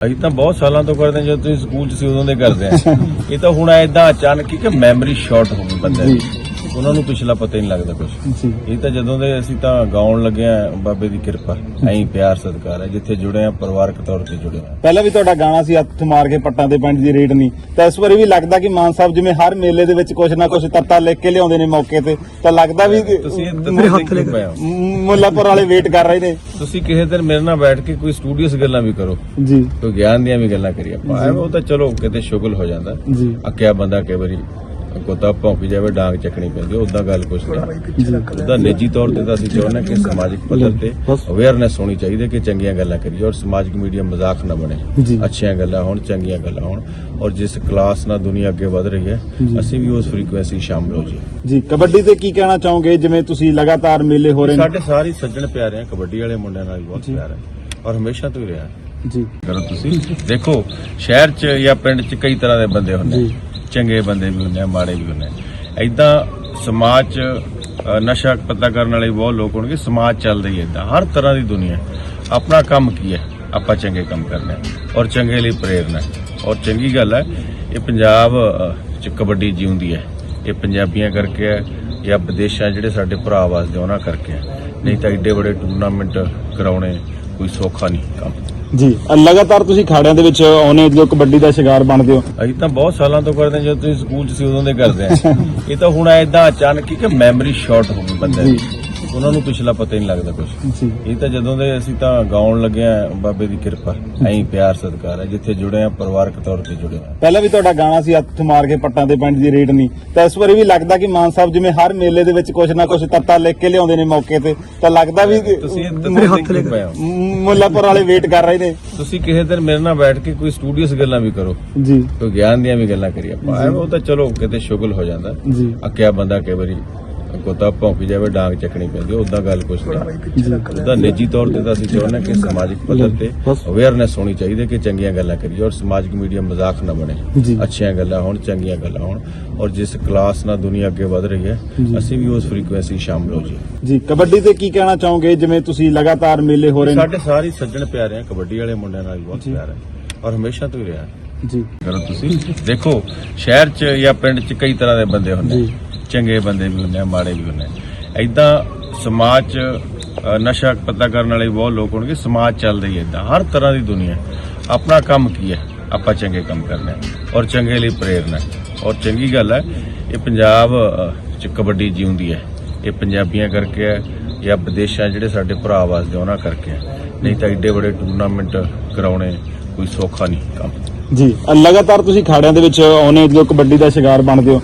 ਅਸੀਂ ਤਾਂ ਬਹੁਤ ਸਾਲਾਂ ਤੋਂ ਕਰਦੇ ਜਦੋਂ ਤੁਸੀਂ ਸਕੂਲ 'ਚ ਸੀ ਉਦੋਂ ਦੇ ਕਰਦੇ ਆ ਇਹ ਤਾਂ ਹੁਣ ਐਦਾਂ ਅਚਾਨਕ ਹੀ ਕਿ ਮੈਮਰੀ ਸ਼ਾਰਟ ਹੋ ਗਈ ਬੰਦੇ ਦੀ। ਉਹਨਾਂ ਨੂੰ ਪਿਛਲਾ ਪਤਾ ਹੀ ਨਹੀਂ ਲੱਗਦਾ ਕੁਝ ਇਹ ਤਾਂ ਜਦੋਂ ਦੇ ਅਸੀਂ ਤਾਂ ਗਾਉਣ ਲੱਗੇ ਆ ਬਾਬੇ ਦੀ ਕਿਰਪਾ ਐਂ ਪਿਆਰ ਸਤਿਕਾਰ ਹੈ ਜਿੱਥੇ ਜੁੜੇ ਆ ਪਰਿਵਾਰਕ ਤੌਰ ਤੇ ਜੁੜੇ ਆ ਪਹਿਲਾਂ ਵੀ ਤੁਹਾਡਾ ਗਾਣਾ ਸੀ ਹੱਥ ਮਾਰ ਕੇ ਪੱਟਾਂ ਦੇ ਪਿੰਡ ਦੀ ਰੇਟ ਨਹੀਂ। ਤਾਂ ਇਸ ਵਾਰੀ ਵੀ ਲੱਗਦਾ ਕਿ ਮਾਨ ਸਾਹਿਬ ਜਿਵੇਂ ਹਰ ਮੇਲੇ ਦੇ ਵਿੱਚ ਕੁਝ ਨਾ ਕੁਝ ਤੱਤਾ ਲਿਖ ਕੇ ਲਿਆਉਂਦੇ ਨੇ ਮੌਕੇ ਤੇ ਤਾਂ ਲੱਗਦਾ ਵੀ ਤੁਸੀਂ ਮੇਰੇ ਹੱਥ ਲੈ ਕੇ ਮੁੱਲਾਪੁਰ ਵਾਲੇ ਵੇਟ ਕਰ ਰਹੇ ਨੇ। ਤੁਸੀਂ ਕਿਸੇ ਦਿਨ ਮੇਰੇ ਨਾਲ ਬੈਠ ਕੇ ਕੋਈ ਸਟੂਡੀਓਸ ਗੱਲਾਂ ਵੀ ਕਰੋ। ਜੀ। ਕੋਈ ਗਿਆਨ ਦੀਆਂ ਵੀ ਗੱਲਾਂ ਕਰੀਏ। ਆਪਾਂ ਉਹ ਤਾਂ ਚਲੋ ਕਿਤੇ ਸ਼ੁਗਲ ਹੋ ਜਾਂਦਾ। ਜੀ। ਅੱਕਿਆ ਬੰਦਾ ਕਈ ਵਾਰੀ ਕੋਤਾ ਭੌਂਕੀ ਜਾਵੇ ਡਾਂਗ ਚੱਕਣੀ ਪੈਂਦੀ ਉਦਾਂ ਗੱਲ ਕੁਛ ਨਹੀਂ ਉਹਦਾ ਨਿੱਜੀ ਤੌਰ ਤੇ ਤਾਂ ਅਸੀਂ ਚਾਹੁੰਦੇ ਹਾਂ ਕਿ ਸਮਾਜਿਕ ਪੱਧਰ ਤੇ। ਅਵੇਅਰਨੈਸ ਹੋਣੀ ਚਾਹੀਦੀ ਹੈ ਕਿ ਚੰਗੀਆਂ ਗੱਲਾਂ ਕਰੀਏ ਔਰ ਸਮਾਜਿਕ ਮੀਡੀਆ ਮਜ਼ਾਕ ਨਾ ਬਣੇ। ਅੱਛੀਆਂ ਗੱਲਾਂ ਹੋਣ ਚੰਗੀਆਂ ਗੱਲਾਂ ਹੋਣ ਔਰ ਜਿਸ ਕਲਾਸ ਨਾਲ ਦੁਨੀਆ ਅੱਗੇ ਵਧ ਰਹੀ ਹੈ। ਅਸੀਂ ਵੀ ਉਸ ਫ੍ਰੀਕੁਐਂਸੀ ਸ਼ਾਮਲ ਹੋ ਜੀ ਜੀ ਕਬੱਡੀ ਤੇ ਕੀ ਕਹਿਣਾ ਚਾਹੋਗੇ ਜਿਵੇਂ ਤੁਸੀਂ ਲਗਾਤਾਰ ਮੇਲੇ ਹੋ ਰਹੇ ਨੇ ਸਾਡੇ ਸਾਰੇ ਸੱਜਣ ਪਿਆਰੇ ਆ ਕਬੱਡੀ ਵਾਲੇ ਮੁੰਡਿਆਂ ਨਾਲ ਵੀ ਬਹੁਤ। ਪਿਆਰ ਹੈ ਔਰ ਹਮੇਸ਼ਾ ਤੋਂ ਹੀ ਰਿਹਾ ਜੀ ਕਰੋ ਤੁਸੀਂ ਦੇਖੋ ਸ਼ਹਿਰ 'ਚ ਜਾਂ ਪਿੰਡ 'ਚ ਕਈ ਤਰ੍ਹਾਂ ਦੇ ਬੰਦੇ ਹੁੰਦੇ। ਚੰਗੇ ਬੰਦੇ ਵੀ ਹੁੰਦੇ ਆ, ਮਾੜੇ ਵੀ ਹੁੰਦੇ ਆ। ਐਦਾਂ ਸਮਾਜ 'ਚ ਨਸ਼ਾ ਪਤਾ ਕਰਨ ਵਾਲੇ ਬਹੁਤ ਲੋਕ ਹੋਣਗੇ, ਸਮਾਜ ਚੱਲਦਾ ਹੀ ਐਦਾਂ ਹਰ ਤਰ੍ਹਾਂ ਦੀ ਦੁਨੀਆ ਆਪਣਾ ਕੰਮ ਕੀ ਹੈ? ਆਪਾਂ ਚੰਗੇ ਕੰਮ ਕਰਨਾ ਔਰ ਚੰਗੇ ਲਈ ਪ੍ਰੇਰਨਾ ਔਰ ਚੰਗੀ ਗੱਲ ਹੈ, ਇਹ ਪੰਜਾਬ 'ਚ ਕਬੱਡੀ ਜਿਉਂਦੀ ਹੈ। ਇਹ ਪੰਜਾਬੀਆਂ ਕਰਕੇ ਹੈ, ਜਾਂ ਵਿਦੇਸ਼ਾਂ ਜਿਹੜੇ ਸਾਡੇ ਭਰਾ ਵਾਸਤੇ ਉਹਨਾਂ ਕਰਕੇ ਹੈ। ਨਹੀਂ ਤਾਂ ਐਡੇ ਬੜੇ ਟੂਰਨਾਮੈਂਟ ਕਰਾਉਣੇ ਕੋਈ ਸੌਖਾ ਨਹੀਂ ਕੰਮ। ਜੀ ਅ, ਲਗਾਤਾਰ ਤੁਸੀਂ ਖਾੜਿਆਂ ਦੇ ਵਿੱਚ ਆਉਨੇ ਜੋ ਕਬੱਡੀ ਦਾ ਸ਼ਿਕਾਰ ਬਣਦੇ ਹੋ। ਅਸੀਂ ਤਾਂ ਬਹੁਤ ਸਾਲਾਂ ਤੋਂ ਕਰਦੇ ਹਾਂ ਜਦੋਂ ਤੁਸੀਂ ਸਕੂਲ 'ਚ ਸੀ ਉਦੋਂ ਦੇ ਕਰਦੇ ਆ ਇਹ ਤਾਂ ਹੁਣ ਐਦਾਂ ਅਚਾਨਕ ਹੀ ਕਿ ਮੈਮਰੀ ਸ਼ਾਰਟ ਹੋ ਗਈ ਬੰਦੇ ਦੀ। ਉਹਨਾਂ ਨੂੰ ਪਿਛਲਾ ਪਤਾ ਹੀ ਨਹੀਂ ਲੱਗਦਾ ਕੁਝ ਇਹ ਤਾਂ ਜਦੋਂ ਦੇ ਅਸੀਂ ਤਾਂ ਗਾਉਣ ਲੱਗੇ ਆ ਬਾਬੇ ਦੀ ਕਿਰਪਾ। ਐਂ ਪਿਆਰ ਸਤਿਕਾਰ ਹੈ ਜਿੱਥੇ ਜੁੜੇ ਆ ਪਰਿਵਾਰਕ ਤੌਰ ਤੇ ਜੁੜੇ ਆ ਪਹਿਲਾਂ ਵੀ ਤੁਹਾਡਾ ਗਾਣਾ ਸੀ ਹੱਥ ਮਾਰ ਕੇ ਪੱਟਾਂ ਦੇ ਪਿੰਡ ਦੀ ਰੇਟ ਨਹੀਂ। ਤਾਂ ਇਸ ਵਾਰੀ ਵੀ ਲੱਗਦਾ ਕਿ ਮਾਨ ਸਾਹਿਬ ਜਿਵੇਂ ਹਰ ਮੇਲੇ ਦੇ ਵਿੱਚ ਕੁਝ ਨਾ ਕੁਝ ਤੱਤਾ ਲਿਖ ਕੇ ਲਿਆਉਂਦੇ ਨੇ ਮੌਕੇ ਤੇ। ਤਾਂ ਲੱਗਦਾ ਵੀ ਤੁਸੀਂ ਮੇਰੇ ਹੱਥ ਲੈ ਕੇ ਮੁੱਲਾਪੁਰ ਵਾਲੇ ਵੇਟ ਕਰ ਰਹੇ ਨੇ। ਤੁਸੀਂ ਕਿਸੇ ਦਿਨ ਮੇਰੇ ਨਾਲ ਬੈਠ ਕੇ ਕੋਈ ਸਟੂਡੀਓਸ ਗੱਲਾਂ ਵੀ ਕਰੋ। ਜੀ। ਕੋਈ ਗਿਆਨ ਦੀਆਂ ਵੀ ਗੱਲਾਂ ਕਰੀਏ ਆਪਾਂ। ਉਹ ਤਾਂ ਚਲੋ ਕਿਤੇ ਸ਼ੁਗਲ ਹੋ ਜਾਂਦਾ। ਜੀ। ਅੱਕਿਆ ਬੰਦਾ ਕਈ ਵਾਰੀ ਕੋਤਾ ਭੌਂਕੀ ਜਾਵੇ ਡਾਂਗ ਚੱਕਣੀ ਪੈਂਦੀ ਉਦਾਂ ਗੱਲ ਕੁਛ ਨਹੀਂ। ਉਹਦਾ ਨਿੱਜੀ ਤੌਰ ਤੇ ਤਾਂ ਅਸੀਂ ਚਾਹੁੰਦੇ ਕਿ ਸਮਾਜਿਕ ਪੱਧਰ ਤੇ। ਅਵੇਅਰਨੈਸ ਹੋਣੀ ਚਾਹੀਦੀ ਹੈ ਕਿ ਚੰਗੀਆਂ ਗੱਲਾਂ ਕਰੀਏ ਔਰ ਸਮਾਜਿਕ ਮੀਡੀਆ ਮਜ਼ਾਕ ਨਾ ਬਣੇ। ਅੱਛੀਆਂ ਗੱਲਾਂ ਹੋਣ ਚੰਗੀਆਂ ਗੱਲਾਂ ਹੋਣ ਔਰ ਜਿਸ ਕਲਾਸ ਨਾਲ ਦੁਨੀਆ ਅੱਗੇ ਵਧ ਰਹੀ ਹੈ। ਅਸੀਂ ਵੀ ਉਸ ਫ੍ਰੀਕੁਐਂਸੀ ਸ਼ਾਮਲ ਹੋ ਜੀ ਜੀ ਕਬੱਡੀ ਤੇ ਕੀ ਕਹਿਣਾ ਚਾਹੋਗੇ? ਜਿਵੇਂ ਤੁਸੀਂ ਲਗਾਤਾਰ ਮੇਲੇ ਹੋ ਰਹੇ ਨੇ। ਸਾਡੇ ਸਾਰੇ ਸੱਜਣ ਪਿਆਰੇ ਆ ਕਬੱਡੀ ਵਾਲੇ ਮੁੰਡਿਆਂ ਨਾਲ ਵੀ ਬਹੁਤ। ਪਿਆਰ ਹੈ ਔਰ ਹਮੇਸ਼ਾ ਤੋਂ ਹੀ ਰਿਹਾ ਜੀ। ਕਰੋ ਤੁਸੀਂ। ਦੇਖੋ ਸ਼ਹਿਰ 'ਚ ਜਾਂ ਪਿੰਡ 'ਚ ਕਈ ਤਰ੍ਹਾਂ ਦੇ ਬੰਦੇ ਹੁੰਦੇ। ਚੰਗੇ ਬੰਦੇ ਵੀ ਹੁੰਦੇ ਆ, ਮਾੜੇ ਵੀ ਹੁੰਦੇ ਆ। ਐਦਾਂ ਸਮਾਜ 'ਚ ਨਸ਼ਾ ਪਤਾ ਕਰਨ ਵਾਲੇ ਬਹੁਤ ਲੋਕ ਹੋਣਗੇ, ਸਮਾਜ ਚੱਲਦਾ ਹੀ ਐਦਾਂ ਹਰ ਤਰ੍ਹਾਂ ਦੀ ਦੁਨੀਆ। ਆਪਣਾ ਕੰਮ ਕੀ ਹੈ? ਆਪਾਂ ਚੰਗੇ ਕੰਮ ਕਰਨਾ ਔਰ ਚੰਗੇ ਲਈ ਪ੍ਰੇਰਨਾ ਔਰ ਚੰਗੀ ਗੱਲ ਹੈ, ਇਹ ਪੰਜਾਬ 'ਚ ਕਬੱਡੀ ਜਿਉਂਦੀ ਹੈ। ਇਹ ਪੰਜਾਬੀਆਂ ਕਰਕੇ ਹੈ, ਜਾਂ ਵਿਦੇਸ਼ਾਂ ਜਿਹੜੇ ਸਾਡੇ ਭਰਾ ਵਾਸਤੇ ਉਹਨਾਂ ਕਰਕੇ ਹੈ। ਨਹੀਂ ਤਾਂ ਐਡੇ ਬੜੇ ਟੂਰਨਾਮੈਂਟ ਕਰਾਉਣੇ ਕੋਈ ਸੌਖਾ ਨਹੀਂ ਕੰਮ। ਜੀ ਲਗਾਤਾਰ ਤੁਸੀਂ ਖਾੜਿਆਂ ਦੇ ਵਿੱਚ ਆਉਨੇ ਜੋ ਕਬੱਡੀ ਦਾ ਸ਼ਿਕਾਰ ਬਣਦੇ ਹੋ।